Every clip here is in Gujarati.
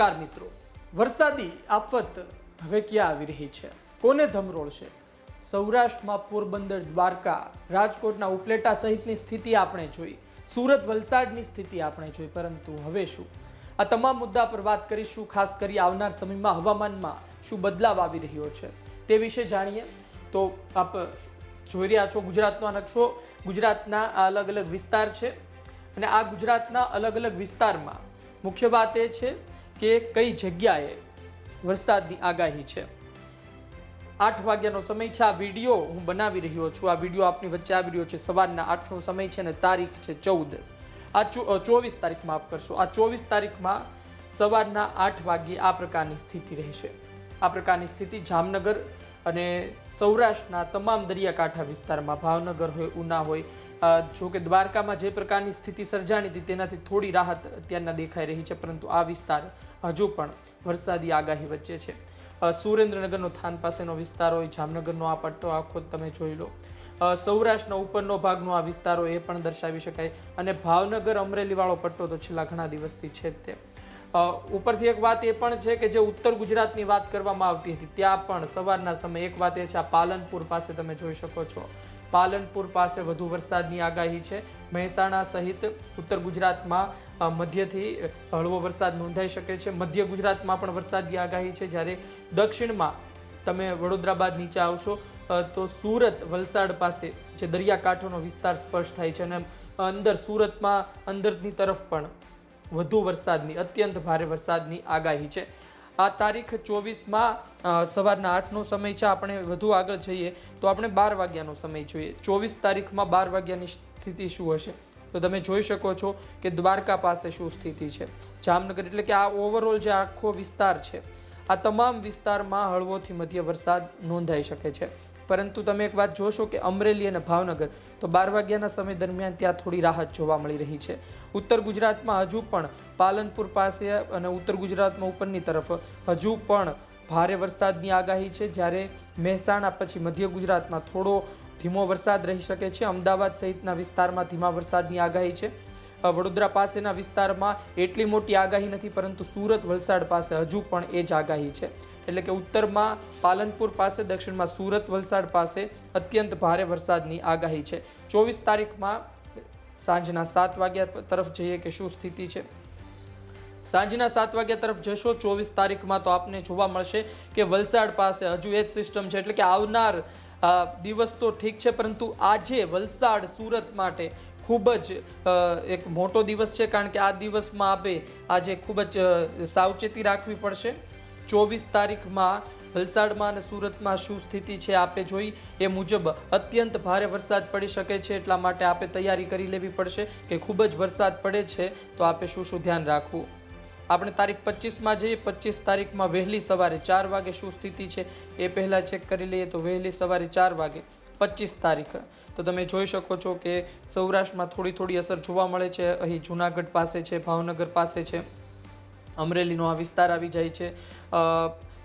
નમસ્કાર મિત્રો. વરસાદી આફત હવે ક્યાં આવી રહી છે? કોને ધમરોળશે સૌરાષ્ટ્રમાં પોરબંદર, દ્વારકા, રાજકોટના ઉપલેટા સહિતની સ્થિતિ આપણે જોઈ. સુરત, વલસાડની સ્થિતિ આપણે જોઈ, પરંતુ હવે શું? આ તમામ મુદ્દા પર વાત કરીશું, ખાસ કરી આવનાર સમયમાં હવામાનમાં શું બદલાવ આવી રહ્યો છે તે વિશે જાણીએ. તો આપ જોઈ રહ્યા છો ગુજરાતનો નકશો. ગુજરાતના આ અલગ અલગ વિસ્તાર છે અને આ ગુજરાતના અલગ અલગ વિસ્તારમાં મુખ્ય વાત એ છે કે કઈ જગ્યાએ વરસાદની આગાહી છે. આઠ વાગ્યાનો સમય છે. આ વીડિયો હું બનાવી રહ્યો છું. આ વીડિયો આપની વચ્ચે આવી રહ્યો છે. સવારના આઠનો સમય છે અને તારીખ છે ચૌદ. આ ચોવીસ તારીખ માફ કરશો. આ ચોવીસ તારીખમાં સવારના આઠ વાગ્યે આ પ્રકારની સ્થિતિ રહેશે. આ પ્રકારની સ્થિતિ જામનગર અને સૌરાષ્ટ્રના તમામ દરિયાકાંઠા વિસ્તારમાં. ભાવનગર હોય, ઉના હોય જો કે દ્વારકામાં જે પ્રકારની સ્થિતિ સર્જાણી હતી, તેનાથી થોડી રાહત અત્યારના દેખાઈ રહી છે, પરંતુ આ વિસ્તાર હજુ પણ વરસાદી આગાહી વચ્ચે છે. સુરેન્દ્રનગરનો થાન પાસેનો વિસ્તાર હોય, જામનગરનો, આ પટ્ટો આખો તમે જોઈ લો. સૌરાષ્ટ્રનો ઉપરનો ભાગનો આ વિસ્તારો એ પણ દર્શાવી શકાય. અને ભાવનગર અમરેલીવાળો પટ્ટો તો છેલ્લા ઘણા દિવસથી છે તે. ઉપરથી એક વાત એ પણ છે કે જે ઉત્તર ગુજરાતની વાત કરવામાં આવતી હતી, ત્યાં પણ સવારના સમયે એક વાત એ છે, આ પાલનપુર પાસે તમે જોઈ શકો છો. પાલનપુર પાસે વધુ વરસાદની આગાહી છે. મહેસાણા સહિત ઉત્તર ગુજરાતમાં મધ્યથી હળવો વરસાદ નોંધાઈ શકે છે. મધ્ય ગુજરાતમાં પણ વરસાદની આગાહી છે. જ્યારે દક્ષિણમાં તમે વડોદરા બાદ નીચે આવશો તો સુરત, વલસાડ પાસે જે દરિયાકાંઠોનો વિસ્તાર સ્પર્શ થાય છે અને અંદર સુરતમાં અંદરની તરફ પણ વધુ વરસાદની, અત્યંત ભારે વરસાદની આગાહી છે. આ તારીખ ચોવીસમાં સવારના આઠનો સમય છે, આપણે વધુ આગળ જઈએ, તો આપણે બાર વાગ્યાનો સમય જોઈએ. ચોવીસ તારીખમાં બાર વાગ્યાની સ્થિતિ શું હશે? તો તમે જોઈ શકો છો કે દ્વારકા પાસે શું સ્થિતિ છે. જામનગર એટલે કે આ ઓવરઓલ જે આખો વિસ્તાર છે, આ તમામ વિસ્તારમાં હળવોથી મધ્ય વરસાદ નોંધાઈ શકે છે. પરંતુ તમે એક વાત જોશો કે અમરેલી અને ભાવનગર, તો બાર વાગ્યાના સમય દરમિયાન ત્યાં થોડી રાહત જોવા મળી રહી છે. ઉત્તર ગુજરાતમાં હજુ પણ પાલનપુર પાસે અને ઉત્તર ગુજરાતમાં ઉપરની તરફ હજુ પણ ભારે વરસાદની આગાહી છે. જ્યારે મહેસાણા પછી મધ્ય ગુજરાતમાં થોડો ધીમો વરસાદ રહી શકે છે. અમદાવાદ સહિતના વિસ્તારમાં ધીમા વરસાદની આગાહી છે. વડોદરા પાસેના વિસ્તારમાં એટલી મોટી આગાહી નથી, પરંતુ સુરત વલસાડ પાસે હજુ પણ એ જ આગાહી છે. એટલે કે ઉત્તરમાં પાલનપુર પાસે, દક્ષિણમાં સુરત, વલસાડ પાસે અત્યંત ભારે વરસાદની આગાહી છે. ચોવીસ તારીખમાં સાંજના સાત વાગ્યા તરફ જઈએ કે શું સ્થિતિ છે? સાંજના સાત વાગ્યા તરફ જશો, ચોવીસ તારીખમાં તો આપને જોવા મળશે કે વલસાડ પાસે હજુ એ જ સિસ્ટમ છે. એટલે કે આવનાર દિવસ તો ઠીક છે, પરંતુ આજે વલસાડ, સુરત માટે ખૂબ જ એક મોટો દિવસ છે, કારણ કે આ દિવસમાં આપે આજે ખૂબ જ સાવચેતી રાખવી પડશે. ચોવીસ તારીખમાં વલસાડમાં અને સુરતમાં શું સ્થિતિ છે આપે જોઈ. એ મુજબ અત્યંત ભારે વરસાદ પડી શકે છે એટલા માટે આપે તૈયારી કરી લેવી પડશે કે ખૂબ જ વરસાદ પડે છે તો આપે શું શું ધ્યાન રાખવું. આપણે તારીખ પચીસમાં જઈએ. પચીસ તારીખમાં વહેલી સવારે ચાર વાગે શું સ્થિતિ છે એ પહેલાં ચેક કરી લઈએ તો વહેલી સવારે ચાર વાગે પચીસ તારીખ. તો તમે જોઈ શકો છો કે સૌરાષ્ટ્રમાં થોડી થોડી અસર જોવા મળે છે. અહીં જુનાગઢ પાસે છે, ભાવનગર પાસે છે. અમરેલીનો આ વિસ્તાર આવી જાય છે.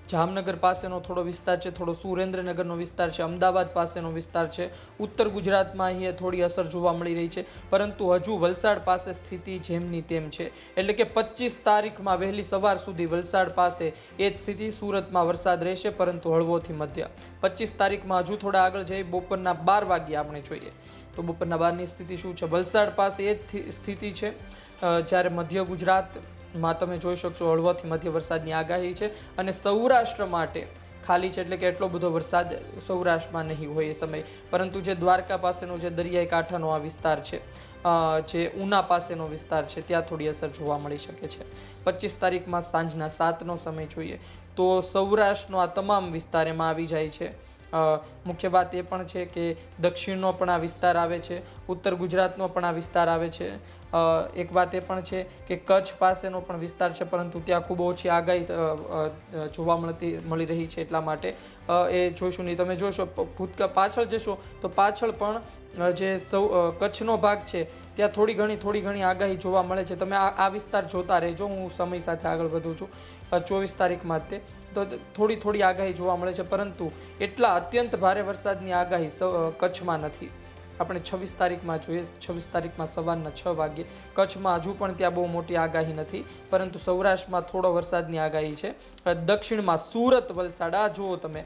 જામનગર પાસેનો થોડો વિસ્તાર છે, થોડો સુરેન્દ્રનગરનો વિસ્તાર છે, અમદાવાદ પાસેનો વિસ્તાર છે. ઉત્તર ગુજરાતમાં અહીંયા થોડી અસર જોવા મળી રહી છે, પરંતુ હજુ વલસાડ પાસે સ્થિતિ જેમની તેમ છે. એટલે કે પચીસ તારીખમાં વહેલી સવાર સુધી વલસાડ પાસે એ જ સ્થિતિ, સુરતમાં વરસાદ રહેશે, પરંતુ હળવોથી મધ્ય. પચીસ તારીખમાં હજુ થોડા આગળ જઈ બપોરના બાર વાગ્યે આપણે જોઈએ. તો બપોરના બારની સ્થિતિ શું છે? વલસાડ પાસે એ જ સ્થિતિ છે. જ્યારે મધ્ય ગુજરાતમાં તમે જોઈ શકશો હળવાથી મધ્ય વરસાદની આગાહી છે અને સૌરાષ્ટ્ર માટે ખાલી છે એટલે કે એટલો બધો વરસાદ સૌરાષ્ટ્રમાં નહીં હોય એ સમય. પરંતુ જે દ્વારકા પાસેનો જે દરિયાઈ કાંઠાનો આ વિસ્તાર છે જે ઉના પાસેનો વિસ્તાર છે, ત્યાં થોડી અસર જોવા મળી શકે છે. પચીસ તારીખમાં સાંજના સાતનો સમય જોઈએ તો સૌરાષ્ટ્રનો આ તમામ વિસ્તાર એમાં આવી જાય છે. મુખ્ય વાત એ પણ છે કે દક્ષિણનો પણ આ વિસ્તાર આવે છે, ઉત્તર ગુજરાતનો પણ આ વિસ્તાર આવે છે. એક વાત એ પણ છે કે કચ્છ પાસેનો પણ વિસ્તાર છે, પરંતુ ત્યાં ખૂબ ઓછી આગાહી જોવા મળતી, મળી રહી છે એટલા માટે. એ જોઈશું નહીં. તમે જોશો ભૂતકાળ પાછળ જશો, તો પાછળ પણ જે સૌ કચ્છનો ભાગ છે, ત્યાં થોડી ઘણી થોડી ઘણી આગાહી જોવા મળે છે. તમે આ વિસ્તાર જોતા રહેજો. હું સમય સાથે આગળ વધું છું. ચોવીસ તારીખમાં માટે. થોડી થોડી આગાહી જોવા મળે છે, પરંતુ એટલા અત્યંત ભારે વરસાદની આગાહી કચ્છમાં નથી. આપણે છવ્વીસ તારીખમાં જોઈએ, છવ્વીસ તારીખમાં સવારના છ વાગ્યે કચ્છમાં હજુ પણ ત્યાં બહુ મોટી આગાહી નથી, પરંતુ સૌરાષ્ટ્રમાં થોડો વરસાદની આગાહી છે. દક્ષિણમાં સુરત વલસાડ, આ જુઓ તમે.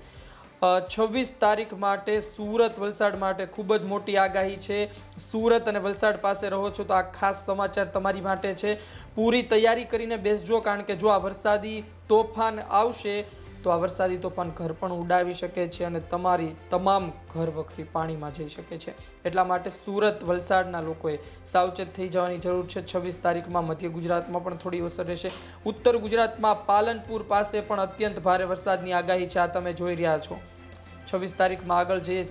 છવ્વીસ તારીખ માટે સુરત વલસાડ માટે ખૂબ જ મોટી આગાહી છે. સુરત અને વલસાડ પાસે રહો છો તો આ ખાસ સમાચાર તમારી માટે છે. પૂરી તૈયારી કરીને બેસજો કારણ કે જો આ વરસાદી તોફાન આવશે તો આ વરસાદી તોફાન ઘર પણ ઉડાવી શકે છે અને તમારી તમામ ઘર વખરી પાણીમાં જઈ શકે છે. એટલા માટે સુરત વલસાડના લોકોએ સાવચેત થઈ જવાની જરૂર છે. છવ્વીસ તારીખમાં મધ્ય ગુજરાતમાં પણ થોડી અસર રહેશે. ઉત્તર ગુજરાતમાં પાલનપુર પાસે પણ અત્યંત ભારે વરસાદની આગાહી છે. આ તમે જોઈ રહ્યા છો. છવ્વીસ તારીખમાં આગળ જઈએ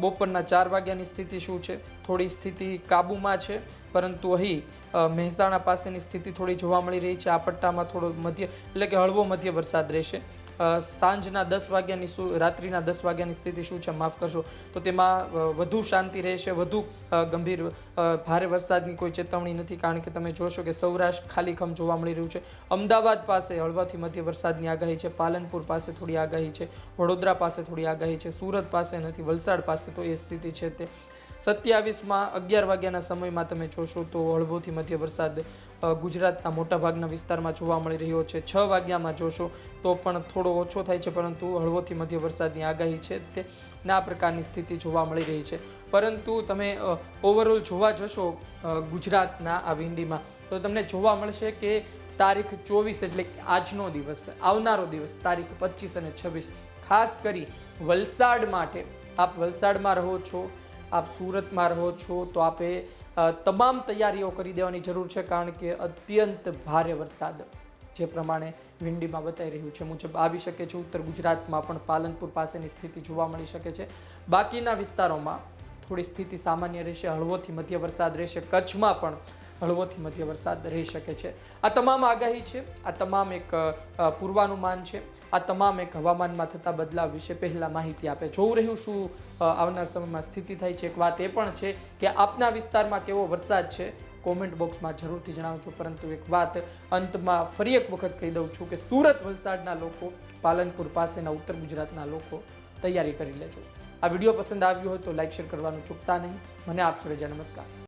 બપોરના ચાર વાગ્યાની સ્થિતિ શું છે? થોડી સ્થિતિ કાબૂમાં છે, પરંતુ અહીં મહેસાણા પાસેની સ્થિતિ થોડી જોવા મળી રહી છે. આ પટ્ટામાં થોડો મધ્ય, એટલે કે હળવો મધ્ય વરસાદ રહેશે. સાંજના દસ વાગ્યાની શું રાત્રિના દસ વાગ્યાની સ્થિતિ શું છે માફ કરશો. તો તેમાં વધુ શાંતિ રહેશે, વધુ ગંભીર ભારે વરસાદની કોઈ ચેતવણી નથી, કારણ કે તમે જોશો કે સૌરાષ્ટ્ર ખાલીખમ જોવા મળી રહ્યું છે. અમદાવાદ પાસે હળવાથી મધ્ય વરસાદની આગાહી છે, પાલનપુર પાસે થોડી આગાહી છે, વડોદરા પાસે થોડી આગાહી છે, સુરત પાસે નથી, વલસાડ પાસે તો એ સ્થિતિ છે તે. સત્યાવીસમાં અગિયાર વાગ્યાના સમયમાં તમે જોશો તો હળવોથી મધ્ય વરસાદ ગુજરાતના મોટાભાગના વિસ્તારમાં જોવા મળી રહ્યો છે. છ વાગ્યામાં જોશો તો પણ થોડો ઓછો થાય છે, પરંતુ હળવોથી મધ્ય વરસાદની આગાહી છે તે ના પ્રકારની સ્થિતિ જોવા મળી રહી છે. પરંતુ તમે ઓવરઓલ જોવા જશો ગુજરાતના આ વિંડીમાં, તો તમને જોવા મળશે કે તારીખ ચોવીસ એટલે આજનો દિવસ, આવનારો દિવસ, તારીખ પચીસ અને છવ્વીસ. ખાસ કરી વલસાડ માટે, આપ વલસાડમાં રહો છો, આપ સુરતમાં રહો છો, તો આપે તમામ તૈયારીઓ કરી દેવાની જરૂર છે કારણ કે અત્યંત ભારે વરસાદ જે પ્રમાણે વિંડીમાં બતાવી રહ્યું છે. મુજબ આવી શકે છે, ઉત્તર ગુજરાતમાં પણ પાલનપુર પાસેની સ્થિતિ જોવા મળી શકે છે. બાકીના વિસ્તારોમાં થોડી સ્થિતિ સામાન્ય રહેશે, હળવોથી મધ્ય વરસાદ રહેશે. કચ્છમાં પણ હળવોથી મધ્ય વરસાદ રહી શકે છે. આ તમામ આગાહી છે. આ તમામ એક પૂર્વાનુમાન છે. આ તમામ એક હવામાનમાં થતા બદલાવ વિશે પહેલાં માહિતી આપે. જોવું રહ્યું શું આવનાર સમયમાં સ્થિતિ થાય છે એક વાત એ પણ છે કે આપના વિસ્તારમાં કેવો વરસાદ છે, કોમેન્ટ બોક્સમાં જરૂરથી જણાવજો. પરંતુ એક વાત અંતમાં ફરી એક વખત કહી દઉં છું કે સુરત વલસાડના લોકો, પાલનપુર પાસેના ઉત્તર ગુજરાતના લોકો તૈયારી કરી લેજો. આ વીડિયો પસંદ આવ્યો હોય તો લાઇક શેર કરવાનું ચૂકતા નહીં. મને આપશો રજા નમસ્કાર.